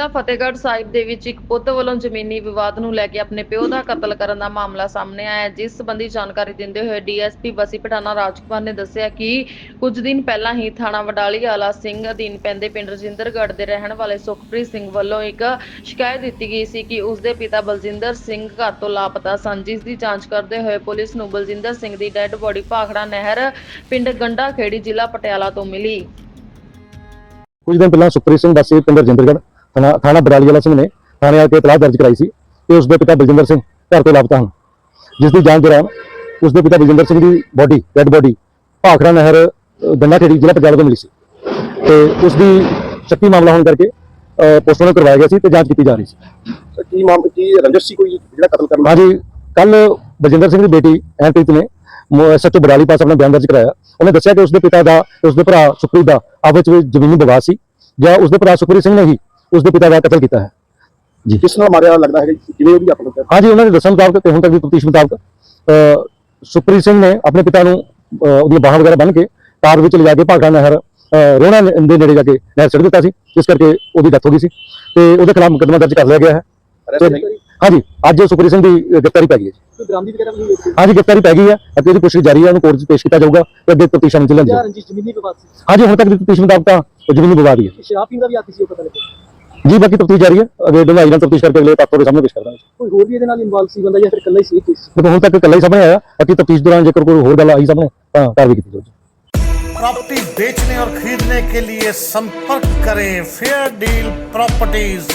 ਜ਼ਿਲ੍ਹਾ ਫਤਿਹਗੜ੍ਹ ਸਾਹਿਬ ਦੇ ਵਿੱਚ ਇੱਕ ਪੁੱਤ ਵੱਲੋਂ ਜ਼ਮੀਨੀ ਵਿਵਾਦ ਨੂੰ ਲੈ ਕੇ ਆਪਣੇ ਪਿਓ ਦਾ ਕਤਲ ਕਰਨ ਦਾ ਮਾਮਲਾ ਸਾਹਮਣੇ ਆਇਆ ਹੈ, ਜਿਸ ਸੰਬੰਧੀ ਜਾਣਕਾਰੀ ਦਿੰਦੇ ਹੋਏ ਡੀਐਸਪੀ ਬਸੀ ਪਠਾਣਾ ਰਾਜਕੁਮਾਰ ਨੇ ਦੱਸਿਆ ਕਿ ਕੁਝ ਦਿਨ ਪਹਿਲਾਂ ਹੀ ਥਾਣਾ ਵਡਾਲੀ ਆਲਾ ਸਿੰਘ ਅਧੀਨ ਪੈਂਦੇ ਪਿੰਡ ਰਜਿੰਦਰਗੜ੍ਹ ਦੇ ਰਹਿਣ ਵਾਲੇ ਸੁਖਪ੍ਰੀਤ ਸਿੰਘ ਵੱਲੋਂ ਇੱਕ ਸ਼ਿਕਾਇਤ ਦਿੱਤੀ ਗਈ ਸੀ ਕਿ ਉਸ ਦੇ ਪਿਤਾ ਬਲਜਿੰਦਰ ਸਿੰਘ ਘਰ ਤੋਂ ਲਾਪਤਾ ਸਨ, ਜਿਸ ਦੀ ਜਾਂਚ ਕਰਦੇ ਹੋਏ ਪੁਲਿਸ ਨੂੰ ਬਲਜਿੰਦਰ ਸਿੰਘ ਦੀ ਡੈੱਡ ਬੋਡੀ ਭਾਖੜਾ ਨਹਿਰ, ਪਿੰਡ ਗੰਡਾ ਖੇੜੀ ਜ਼ਿਲ੍ਹਾ ਪਟਿਆਲਾ ਤੋਂ ਮਿਲੀ। ਕੁਝ ਦਿਨ ਪਹਿਲਾਂ ਸੁਖਪ੍ਰੀਤ ਸਿੰਘ ਵਾਸੀ ਪਿੰਡ ਰਜਿੰਦਰਗੜ੍ਹ ਥਾਣਾ ਥਾਣਾ ਬਰਾਲੀ ਵਾਲਾ ਸਿੰਘ ਨੇ ਥਾਣੇ ਆ ਕੇ ਇਤਲਾਹ ਦਰਜ ਕਰਾਈ ਸੀ ਕਿ ਉਸ ਦੇ ਪਿਤਾ ਬਲਜਿੰਦਰ ਸਿੰਘ ਘਰ ਤੋਂ ਲਾਪਤਾ ਹਨ। ਜਿਸ ਦੀ ਜਾਂਚ ਦੌਰਾਨ ਉਸ ਦੇ ਪਿਤਾ ਬਲਜਿੰਦਰ ਸਿੰਘ ਦੀ ਬੋਡੀ ਡੈਡ ਬੋਡੀ ਭਾਖੜਾ ਨਹਿਰ ਗੰਡਾ ਖੇੜੀ ਜ਼ਿਲ੍ਹਾ ਪਟਿਆਲਾ ਤੋਂ ਮਿਲੀ ਸੀ। ਤੇ ਉਸ ਦੀ ਸ਼ੱਕੀ ਮਾਮਲਾ ਹੋਣ ਕਰਕੇ ਪੋਸਟਮਾਰਟਮ ਕਰਵਾਇਆ ਗਿਆ ਸੀ ਤੇ ਜਾਂਚ ਕੀਤੀ ਜਾ ਰਹੀ ਸੀ। ਕੀ ਮਾਮ ਕੀ ਰੰਜਿਸ਼ ਸੀ ਕੋਈ ਜਿਹੜਾ ਕਤਲ ਕਰਨ ਹਾਂਜੀ ਕੱਲ ਬਲਜਿੰਦਰ ਸਿੰਘ ਦੀ ਬੇਟੀ ਐਨਪ੍ਰੀਤ ਨੇ ਸੱਚੋ ਬਰਾਲੀ ਪਾਸ ਆਪਣਾ ਬਿਆਨ ਦਰਜ ਕਰਾਇਆ। ਉਹਨੇ ਦੱਸਿਆ ਕਿ ਉਸ ਦੇ ਪਿਤਾ ਦਾ ਤੇ ਉਸ ਦੇ ਭਰਾ ਸੁਖਪ੍ਰੀਤ ਦਾ ਆਪਸ ਵਿੱਚ ਜ਼ਮੀਨੀ ਵਿਵਾਦ ਸੀ ਜਾਂ ਉਸ ਦੇ ਭਰਾ ਸੁਖਪ੍ਰੀਤ ਸਿੰਘ ਨੇ ਹੀ ਉਸ ਦੇ ਪਿਤਾ ਦਾ ਕਤਲ ਕੀਤਾ ਹੈ। ਜੀ। ਕਿਸ ਨਾਲ ਮਾਰਿਆ ਲੱਗਦਾ ਹੈ ਕਿਵੇਂ ਉਹਦੀ ਆਪਣਾ ਕਰ ਹਾਂਜੀ ਉਹਨਾਂ ਦੇ ਦੱਸਣ ਮੁਤਾਬਕ ਤੇ ਹੁਣ ਤੱਕ ਦੀ ਤਫਤੀਸ਼ ਮੁਤਾਬਕ ਅ, ਸੁਖਪ੍ਰੀਤ ਸਿੰਘ ਨੇ ਆਪਣੇ ਪਿਤਾ ਨੂੰ ਉਹਦੀਆਂ ਬਾਹਾਂ ਵਗੈਰਾ ਬੰਨ੍ਹ ਕੇ ਕਾਰ ਵਿੱਚ ਲਿਜਾ ਕੇ ਭਾਗੜਾ ਨਹਿਰ ਰੋਣਾ ਦੇ ਨੇੜੇ ਜਾ ਕੇ ਨਹਿਰ ਸਿੱਟ ਦਿੱਤਾ ਸੀ। ਜਿਸ ਕਰਕੇ ਉਹਦੀ ਡੈਥ ਹੋ ਗਈ ਸੀ। ਤੇ ਉਹਦੇ ਖਿਲਾਫ ਮੁਕੱਦਮਾ ਦਰਜ ਕਰ ਲਿਆ ਗਿਆ ਹੈ। ਹਾਂਜੀ ਅੱਜ ਸੁਖਪ੍ਰੀਤ ਸਿੰਘ ਦੀ ਗ੍ਰਿਫਤਾਰੀ ਪੈ ਗਈ ਹੈ ਜੀ। ਕੋਈ ਬਰਾਮਦੀ ਵਗੈਰਾ ਵੀ ਨਹੀਂ ਹਾਂਜੀ ਗ੍ਰਿਫਤਾਰੀ ਪੈ ਗਈ ਹੈ ਅਤੇ ਉਹਦੀ ਪੁੱਛਗਿੱਛ ਜਾਰੀ ਹੈ। ਉਹਨੂੰ ਕੋਰਟ 'ਚ ਪੇਸ਼ ਕੀਤਾ ਜਾਊਗਾ ਤੇ ਅੱਗੇ ਤਫਤੀਸ਼ ਅਮਲ 'ਚ ਸੀ? ਹਾਂਜੀ ਹੁਣ ਤੱਕ ਦੀ ਤਫਤੀਸ਼ ਮੁਤਾਬਕ ਜ਼ਮੀਨੀ ਵਿਵਾਦ ਹੀ ਹੈ। ਸ਼ਰਾਬ ਪੀਣ ਦਾ ਵੀ ਆਤੀ ਸੀ ਉਹ ਪਤਾ ਲੱਗਿਆ। ਜੀ ਬਾਕੀ ਤਫਤੀਸ਼ ਜਾਰੀ ਹੈ ਅੱਗੇ ਡੂੰਘਾਈ ਨਾਲ ਤਫਤੀਸ਼ ਕਰਕੇ ਅਗਲੇ ਤੱਥ ਤੁਹਾਡੇ ਸਾਹਮਣੇ ਪੇਸ਼ ਕਰ ਦਾਂਗੇ ਕੋਈ ਹੋਰ ਵੀ ਇਹਦੇ ਨਾਲ ਇਨਵੋਲਵ ਸੀ ਬੰਦਾ ਜਾਂ ਫਿਰ ਇਕੱਲਾ ਹੀ ਸੀ ਇਹ ਕੇਸ ਦੇਖੋ ਹੁਣ ਤੱਕ ਇਕੱਲਾ ਹੀ ਸਾਹਮਣੇ ਆਇਆ ਬਾਕੀ ਤਫਤੀਸ਼ ਦੌਰਾਨ ਜੇਕਰ ਕੋਈ ਹੋਰ ਗੱਲ ਆਈ ਸਾਹਮਣੇ ਤਾਂ ਕਾਰਵਾਈ ਕੀਤੀ ਜਾਊਗੀ प्रॉपर्टी बेचने और खरीदने के लिए संपर्क करें फेयर डील प्रॉपर्टीज